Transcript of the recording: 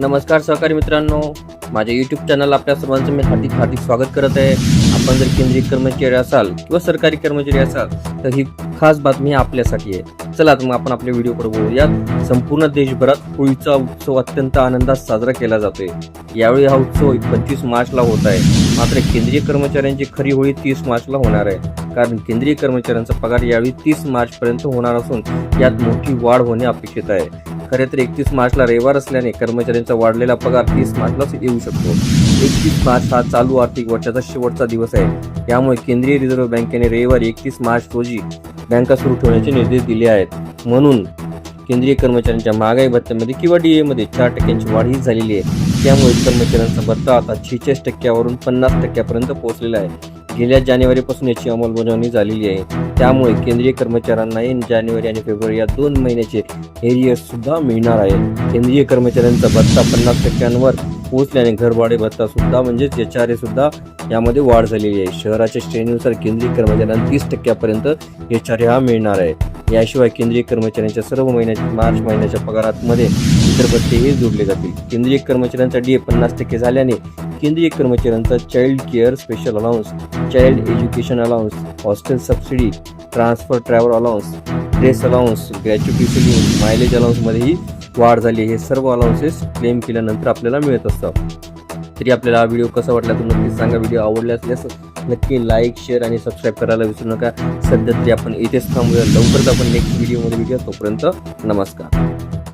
नमस्कार सहकारी मित्रांनो माझ्या यूट्यूब चॅनल आपल्या सर्वांचं मी हार्दिक हार्दिक स्वागत करत आहे. आपण जर केंद्रीय कर्मचारी असाल किंवा सरकारी कर्मचारी असाल तर ही खास बातमी आपल्यासाठी आहे. चला तर मग आपण आपल्या व्हिडिओकडे बोलूयात. संपूर्ण देशभरात होळीचा उत्सव अत्यंत आनंदात साजरा केला जातोय. यावेळी हा उत्सव पंचवीस मार्चला होत आहे. मात्र केंद्रीय कर्मचाऱ्यांची खरी होळी तीस मार्चला होणार आहे. कारण केंद्रीय कर्मचाऱ्यांचा पगार यावेळी तीस मार्चपर्यंत होणार असून यात मोठी वाढ होणे अपेक्षित आहे. खरे तर एकतीस मार्चला रविवार असल्याने कर्मचाऱ्यांचा वाढलेला पगार तीस मार्चलाच येऊ शकतो. एकतीस मार्च हा चालू आर्थिक वर्षाचा शेवटचा दिवस आहे. यामुळे केंद्रीय रिझर्व्ह बँकेने रविवारी एकतीस मार्च रोजी बँका सुरू ठेवण्याचे निर्देश दिले आहेत. म्हणून केंद्रीय कर्मचाऱ्यांच्या महागाई भत्त्यामध्ये किंवा डी एमध्ये चार टक्क्यांची वाढ ही झालेली आहे. त्यामुळे कर्मचाऱ्यांचा भत्ता आता छेचाळीस टक्क्यावरून पन्नास टक्क्यापर्यंत पोहोचलेला आहे. गेल्या जानेवारीपासून याची अंमलबजावणी झालेली आहे. त्यामुळे केंद्रीय कर्मचाऱ्यांनाही जानेवारी आणि फेब्रुवारी या दोन महिन्याचे एरियर्स सुद्धा मिळणार आहे. केंद्रीय कर्मचाऱ्यांचा भत्ता पन्नास टक्क्यांवर पोहोचल्याने घरभाडे भत्ता सुद्धा म्हणजेच एच आर ए सुद्धा यामध्ये वाढ झालेली आहे. शहराच्या श्रेणीनुसार केंद्रीय कर्मचाऱ्यांना तीस टक्क्यापर्यंत एच आर ए हा मिळणार आहे. याशिवाय केंद्रीय कर्मचाऱ्यांच्या सर्व महिन्याच्या मार्च महिन्याच्या पगारातमध्ये इतर भत्तेही जोडले जातील. केंद्रीय कर्मचाऱ्यांचा डी ए पन्नास टक्के झाल्याने केंद्रीय कर्मचाऱ्यांचा child care special allowance child education allowance hostel subsidy transfer travel allowance dress allowance gratuity ceiling mileage अलाउन्समध्येही वाढ झाली हे सर्व अलाउन्सेस क्लेम केल्यानंतर आपल्याला मिळत असतात. तरी आपल्याला हा व्हिडिओ कसा वाटला तो नक्की सांगा. व्हिडिओ आवडला असल्यास नक्की लाईक शेअर आणि सबस्क्राईब करायला विसरू नका. सध्या तरी आपण इथेच थांबूया. लवकरच आपण नेक्स्ट व्हिडिओमध्ये भेटूया. तोपर्यंत नमस्कार.